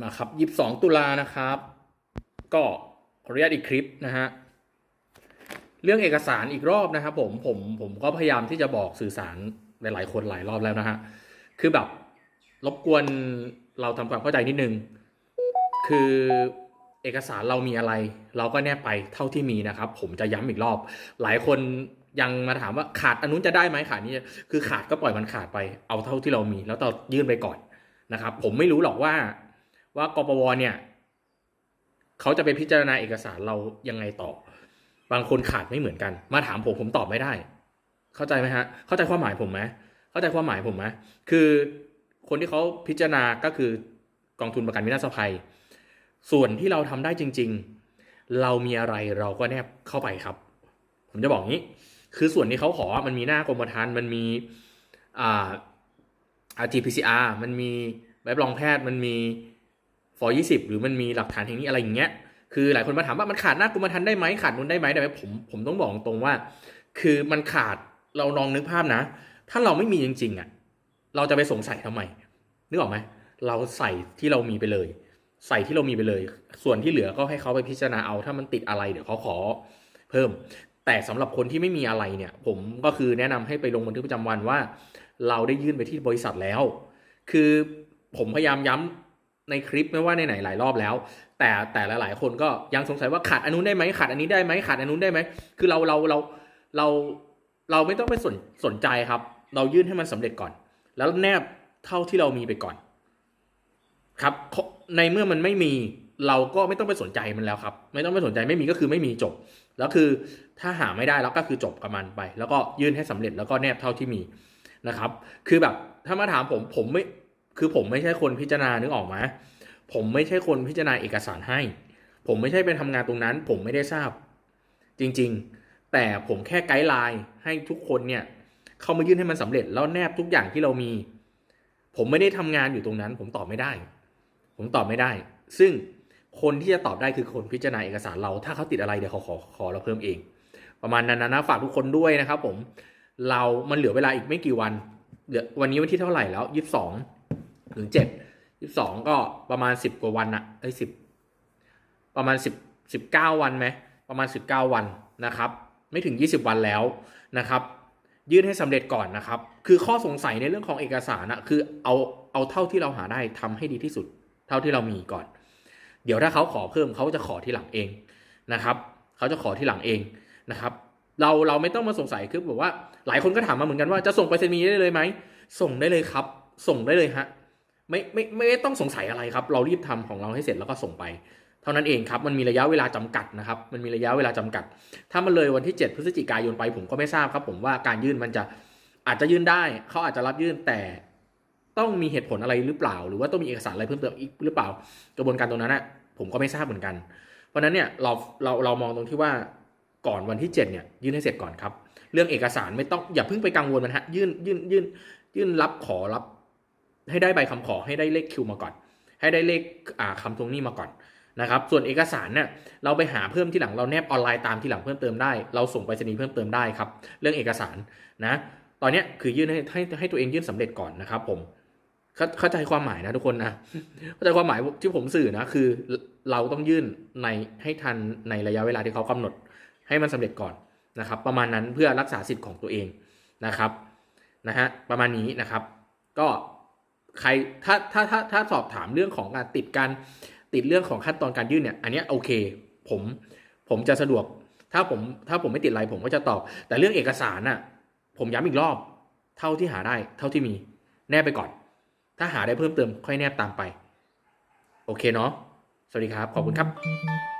มาครับยี่สิบสองตุลานะครับ ก็ขออนุญาตอีกคลิปนะฮะเรื่องเอกสารอีกรอบนะครับผมผมผมก็พยายามที่จะบอกสื่อสารหลายๆคนหลายรอบแล้วนะฮะคือแบบรบกวนเราทำความเข้าใจนิดนึง คือเอกสารเรามีอะไร เราก็แนบไปเท่าที่มีนะครับ ผมจะย้ำอีกรอบ หลายคนยังมาถามว่าขาดอันนู้นจะได้ไหมขาดนี้คือขาดก็ปล่อยมันขาดไปเอาเท่าที่เรามี แล้วต่อยื่นไปก่อนนะครับ ผมไม่รู้หรอกว่า ว่ากปวเนี่ยเขาจะไปพิจารณาเอกสารเรายังไงต่อ บางคนขาดไม่เหมือนกัน มาถามผมผมตอบไม่ได้ เข้าใจไหมฮะ เข้าใจความหมายผมไหมเข้าใจความหมายผมไหมคือคนที่เขาพิจารณาก็คือกองทุนประกันวินาศภัย ส่วนที่เราทำได้จริง ๆ เรามีอะไรเราก็แนบเข้าไปครับ ผมจะบอกงี้ คือส่วนที่เขาขอมันมีหน้ากรมธรรม์มันมีอ่า RT-PCR มันมีใบรับรองแพทย์มันมี ฟอยี่สิบหรือมันมีหลักฐานทางนี้อะไรอย่างเงี้ยคือหลายคนมาถามว่ามันขาดหน้ากรมธรรม์ได้ไหมขาดนู้นได้ไหมได้ไหมผมผมต้องบอกตรงว่า คือมันขาดเราลองนึกภาพนะ ถ้าเราไม่มีจริงๆอะเราจะไปสงสัยทำไมนึกออกไหมเราใส่ที่เรามีไปเลย ใส่ที่เรามีไปเลย ส่วนที่เหลือก็ให้เขาไปพิจารณาเอาถ้ามันติดอะไรเดี๋ยวเขาขอเพิ่ม แต่สำหรับคนที่ไม่มีอะไรเนี่ย ผมก็คือแนะนำให้ไปลงบันทึกประจำวันว่า เราได้ยื่นไปที่บริษัทแล้ว คือผมพยายามย้ำ ในคลิปไม่ว่าในไหนหลายรอบแล้ว แต่แต่หลายๆคนก็ยังสงสัยว่าขาดอันนู้นได้ไหมขาดอันนี้ได้ไหมขาดอันนู้นได้ไหมคือเราเราเราเราเราไม่ต้องไปสนสนใจครับ เรายื่นให้มันสำเร็จก่อน แล้วแนบเท่าที่เรามีไปก่อน ครับในเมื่อมันไม่มีเราก็ไม่ต้องไปสนใจมันแล้วครับ ไม่ต้องไปสนใจไม่มีก็คือไม่มีจบ แล้วคือถ้าหาไม่ได้แล้วก็คือจบกับมันไป แล้วก็ยื่นให้สำเร็จแล้วก็แนบเท่าที่มีนะครับ คือแบบถ้ามาถามผมผมไม่ คือผมไม่ใช่คนพิจารณานึกออกไหมผมไม่ใช่คนพิจารณาเอกสารให้ ผมไม่ใช่ไปทำงานตรงนั้น ผมไม่ได้ทราบ จริงๆ แต่ผมแค่ไกด์ไลน์ให้ทุกคนเนี่ยเข้ามายื่นให้มันสำเร็จ แล้วแนบทุกอย่างที่เรามี ผมไม่ได้ทำงานอยู่ตรงนั้น ผมตอบไม่ได้ ผมตอบไม่ได้ ซึ่งคนที่จะตอบได้คือคนพิจารณาเอกสารเรา ถ้าเขาติดอะไรเดี๋ยวเขาขอขอเราเพิ่มเอง ประมาณนั้นนะฝากทุกคนด้วยนะครับ ผม เรามันเหลือเวลาอีกไม่กี่วันเหลือวันนี้วันที่เท่าไหร่แล้วยี่สิบสอง ถึงเจ็ดยี่สิบสองก็ประมาณสิบกว่าวันอะเอ้ยสิบประมาณสิบสิบเก้าวันไหมประมาณสิบเก้าวันนะครับ ไม่ถึงยี่สิบวันแล้วนะครับยื่นให้สำเร็จก่อนนะครับ คือข้อสงสัยในเรื่องของเอกสารอะคือเอาเอาเท่าที่เราหาได้ทำให้ดีที่สุด เท่าที่เรามีก่อน เดี๋ยวถ้าเขาขอเพิ่มเขาจะขอที่หลังเองนะครับ เขาจะขอที่หลังเองนะครับ เราเราไม่ต้องมาสงสัยคือแบบว่าหลายคนก็ถามมาเหมือนกันว่าจะส่งไปรษณีย์ได้เลยไหมส่งได้เลยครับ ส่งได้เลยฮะ ไม่ไม่ไม่ต้องสงสัยอะไรครับ เรารีบทำของเราให้เสร็จแล้วก็ส่งไป เท่านั้นเองครับ มันมีระยะเวลาจำกัดนะครับ มันมีระยะเวลาจำกัด ถ้ามันเลยวันที่ 7 พฤศจิกายนไปผมก็ไม่ทราบครับผมว่าการยื่นมันจะอาจจะยื่นได้เขาอาจจะรับยื่นแต่ต้องมีเหตุผลอะไรหรือเปล่า หรือว่าต้องมีเอกสารอะไรเพิ่มเติมอีกหรือเปล่า กระบวนการตรงนั้นนะผมก็ไม่ทราบเหมือนกัน เพราะฉะนั้นเนี่ยเราเราเรามองตรงที่ว่าก่อนวันที่ 7 เนี่ยยื่นให้เสร็จก่อนครับ เรื่องเอกสารไม่ต้องอย่าเพิ่งไปกังวลมันฮะยื่นยื่นยื่นยื่นรับขอรับ ให้ได้ใบคำขอให้ได้เลขคิวมาก่อน ให้ได้เลขอ่าคำทวงหนี้มาก่อนนะครับ ส่วนเอกสารเนี่ยเราไปหาเพิ่มที่หลังเราแนบออนไลน์ตามที่หลังเพิ่มเติมได้ เราส่งไปรษณีย์เพิ่มเติมได้ครับ เรื่องเอกสารนะ ตอนนี้คือยื่นให้ให้ให้ตัวเองยื่นสำเร็จก่อนนะครับ ผมเข้าเข้าใจความหมายนะทุกคนนะเข้าใจความหมายที่ผมสื่อนะคือเราต้องยื่นในให้ทันในระยะเวลาที่เขากำหนด ให้มันสำเร็จก่อนนะครับ ประมาณนั้นเพื่อรักษาสิทธิ์ของตัวเองนะครับนะฮะประมาณนี้นะครับ ก็ ใครถ้าถ้าถ้าถ้าสอบถามเรื่องของการติดการติดเรื่องของขั้นตอนการยื่นเนี่ย อันนี้โอเค ผมผมจะสะดวก ถ้าผมถ้าผมไม่ติดอะไรผมก็จะตอบ แต่เรื่องเอกสารน่ะ ผมย้ำอีกรอบ เท่าที่หาได้ เท่าที่มี แนบไปก่อน ถ้าหาได้เพิ่มเติมค่อยแนบตามไป โอเคเนาะสวัสดีครับ ขอบคุณครับ